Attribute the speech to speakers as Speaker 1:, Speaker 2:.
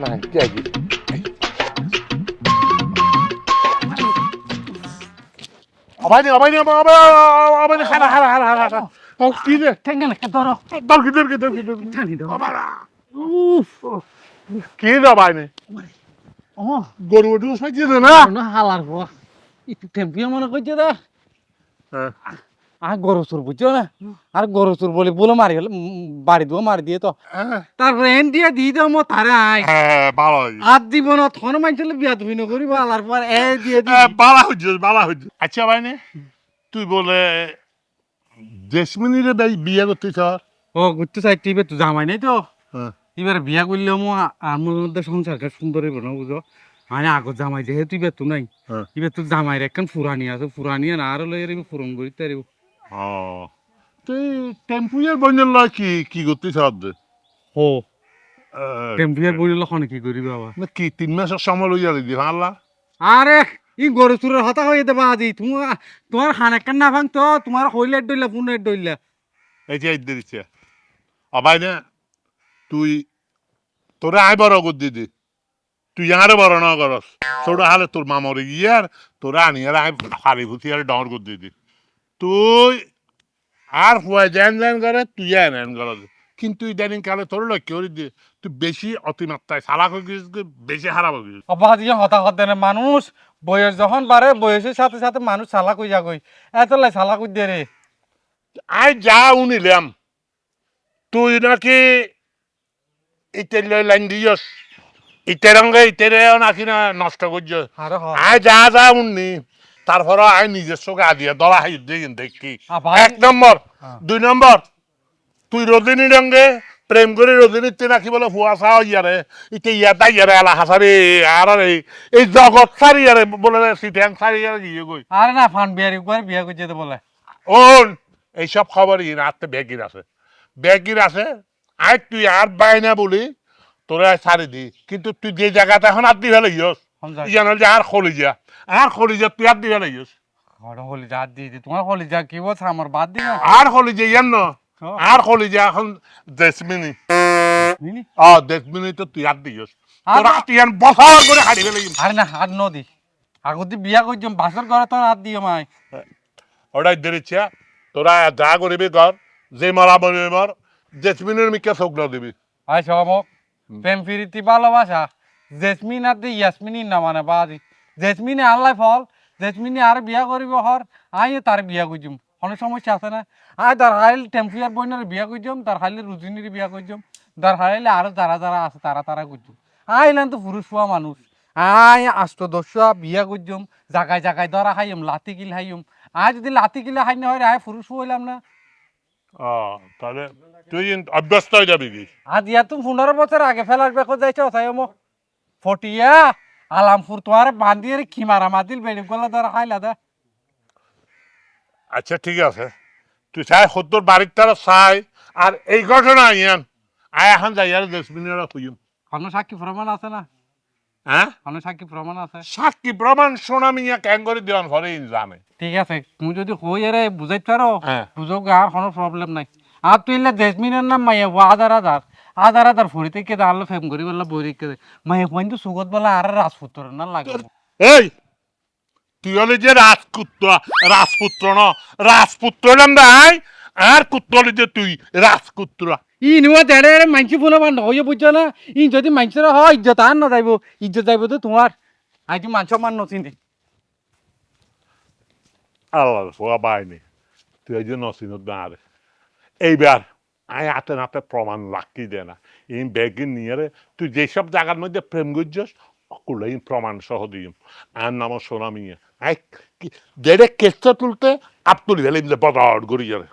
Speaker 1: না ত্যাগী অবাইনি অবাইনি অবাইনি হারা হারা হারা হারা ও কি রে
Speaker 2: ঠেঙ্গা না ধরো
Speaker 1: দরকি দরকি দরকি দরকি
Speaker 2: টানি ধরো
Speaker 1: অবারা
Speaker 2: উফ
Speaker 1: কি রে অবাইনি
Speaker 2: ও
Speaker 1: গরু ওটু সাইছে না
Speaker 2: না হালার পর একটু টেম্পিও মনে করছে দা
Speaker 1: হ্যাঁ
Speaker 2: আর গরু চোর বুঝছ না? আর গরু চোর বলে বলে মারি হলে বাড়ি দিও মারি দিয়ে তো। তারপরে এন দিয়ে দি দাও মো তারে আই
Speaker 1: হ্যাঁ ভালো
Speaker 2: আর দিব না থন মাইছিলে বিয়া তুমি নকরিব হালার পর এ দিয়ে দি।
Speaker 1: বালা হচ্ছে বালা হচ্ছে আচ্ছা ভাইনে তুই বলে জেসমিনিরে ভাই বিয়া করতে চাস?
Speaker 2: ও ঘুরতে চাই টিবে তো জামাই নাই তো।
Speaker 1: হ্যাঁ।
Speaker 2: এবার বিয়া করলেও মো আমার মধ্যে সংসারটা সুন্দর হইব না বুঝো? মানে আগত জামাই যেহেতু ইবে তো নাই।
Speaker 1: হ্যাঁ।
Speaker 2: ইবে তো জামাইর একখান ফুরানি আছে ফুরানি আর আরও লই ফুরন করি তারিব
Speaker 1: ও। তুই টেম্পুয়ের লয় কি কি করতে রে?
Speaker 2: হো। টেম্পিয়ার বইলে খনে কি করি বাবা
Speaker 1: না কি তিন মাসের সময় লইয়া দিদি আল্লাহ?
Speaker 2: আরে ই গরু চুরের হতা হয়ে দেবা আজি। তোমার তোমার হান একখান না ভাঙ তো তোমার হইলে ডইলা পুনের ডইলা।
Speaker 1: এই যে ইদ্দের ইচ্ছে অবাই না তুই তোরে আই বড় কর দিদি তুই আরে বড় না করস। ছোটা হালে তোর মামরে গিয়ার তোরা আনি আর আই হারি ভুতি আর ডর কর দিদি তুই আর ফুয়াই জ্যান জ্যান করে তুই এন কর। কিন্তু ইদানিং কালে তোর লক্ষ্য করি দিয়ে তুই বেশি অতিমাত্রায় সালাক হয়ে গেছিস তুই বেশি খারাপ হয়ে গেছিস
Speaker 2: অবাধ ইয়ে হতা হতে না মানুষ বয়স যখন বাড়ে বয়সের সাথে সাথে মানুষ সালা কই যাগই এত লাই সালা কই দে রে।
Speaker 1: আই যা উনিলাম তুই নাকি লই লাইন দিয়স ইটের রঙে ইটের নাকি না নষ্ট করছ। আই যা যা উননি তারপর আই নিজস্ব গা দিয়ে দলা হাই দিয়ে দেখি। এক নম্বর। দুই নম্বর তুই রদিনী রঙে প্রেম করে রদিনীতে নাকি বলে ফুয়াশা ইয়ারে ইতে ইয়াতা ইয়ারে এলা হাসারে আর আরে এই জগৎ সারি ইয়ারে বলে সিটেন সারি ইয়ারে গিয়ে গই
Speaker 2: আরে না ফান বিয়ার একবার বিয়া কই যেতে বলে।
Speaker 1: ওন এইসব খবর ইন আত্মে ব্যাগির আছে। ব্যাগির আছে আই তুই আর বাই না বলি তোরে আই ছাড়ি দি। কিন্তু তুই যে জায়গাতে এখন আর দি ফেলে ইয়স যে আর আর তুই আর
Speaker 2: তোমার কি বলছ আমার বাদ
Speaker 1: আর ইয়ান ন। আর এখন দেশমিনি দেশমিনি তো তুই আর তোরা বছর করে
Speaker 2: আরে না নদী আগতে বিয়া করছিম বাসর ঘরে তো হাত দিও মাই।
Speaker 1: ওটাই দেরিচ্ছে তোরা যা করবি কর যে মরা মর জেসমিনের মিকে চোখ দিবি।
Speaker 2: আই সমক প্রেম ফিরিতি ভালোবাসা। জেসমিন আর দি ইয়াসমিনি না মানে বাদি জেসমিনে আল্লাহ ফল জেসমিনে আর বিয়া করিব হর আই তার বিয়া করছিম অনেক সমস্যা আছে না? আই তার হাইল টেম্পিয়ার বইনের বিয়া করছিম তার হাইলে রুজিনির বিয়া করছিম তার হাইলে আরও যারা যারা আছে তারা তারা করছিম আইলেন তো পুরুষ হওয়া মানুষ। আই আষ্ট দশা বিয়া করছিম জাগায় জাগায় ধরা হাইম লাতি কিল হাইম আই যদি লাতি কিলে হাই না হয় আয় পুরুষ হইলাম না।
Speaker 1: তাহলে তুই অভ্যস্ত হয়ে যাবি
Speaker 2: আজ ইয়া তুমি পনেরো বছর আগে ফেলার বেকো যাইছ তাই মো ফটিয়া আলামপুর তোমার বান্দিয়ে কি মারা মাতিল বেড়ি গলা ধর খাইলা দা।
Speaker 1: আচ্ছা ঠিক আছে। তুই চাই সত্তর বাড়ির তারা চাই আর এই ঘটনা ইয়ান। আয় এখন যাই আর দশ মিনিট খুঁজুম
Speaker 2: কোনো সাক্ষী প্রমাণ আছে না?
Speaker 1: হ্যাঁ
Speaker 2: কোনো সাক্ষী প্রমাণ আছে?
Speaker 1: সাক্ষী প্রমাণ শোনা মিয়া ক্যাং করে দেওয়ান ঘরে জানে
Speaker 2: ঠিক আছে তুমি যদি হই এরে বুঝাইতে পারো। বুঝো আর কোনো প্রবলেম নাই। আর তুই এলে জেসমিনের নাম মাইয়া ও আধার আধার আধার ফড়ি থেকে দাঁড়াল ফেম করি বললা বই রেখে দে। মাইয়া পয়েন্ট তো সুগত বলা আর রাজপুত্র না লাগে
Speaker 1: এই তুই হলে যে রাজপুত্র রাজপুত্র ন রাজপুত্র নাম নাই আর কুত্র হলে যে তুই রাজপুত্র।
Speaker 2: ই নিবা দেড়ে মানসি ফোন আমার নয় বুঝছ না? ই যদি মানসির হয় ইজ্জত আর না যাইব ইজ্জত যাইব তো তোমার। আইটি মান সম্মান নচিনি
Speaker 1: আল্লাহ ফোয়া বাইনি তুই যে নসিনত দাঁড়ে এইবার আয় হাতে নাতে প্রমাণ রাখি দে না। এই ব্যাগে নিয়ে রে, তুই যেসব জায়গার মধ্যে প্রেম করছিস, অকুলে প্রমাণ সহ দিম। আর নাম সোনামিয়া আয় দেড়ে কেসটা তুলতে আপ তুলি ফেলে করি যারে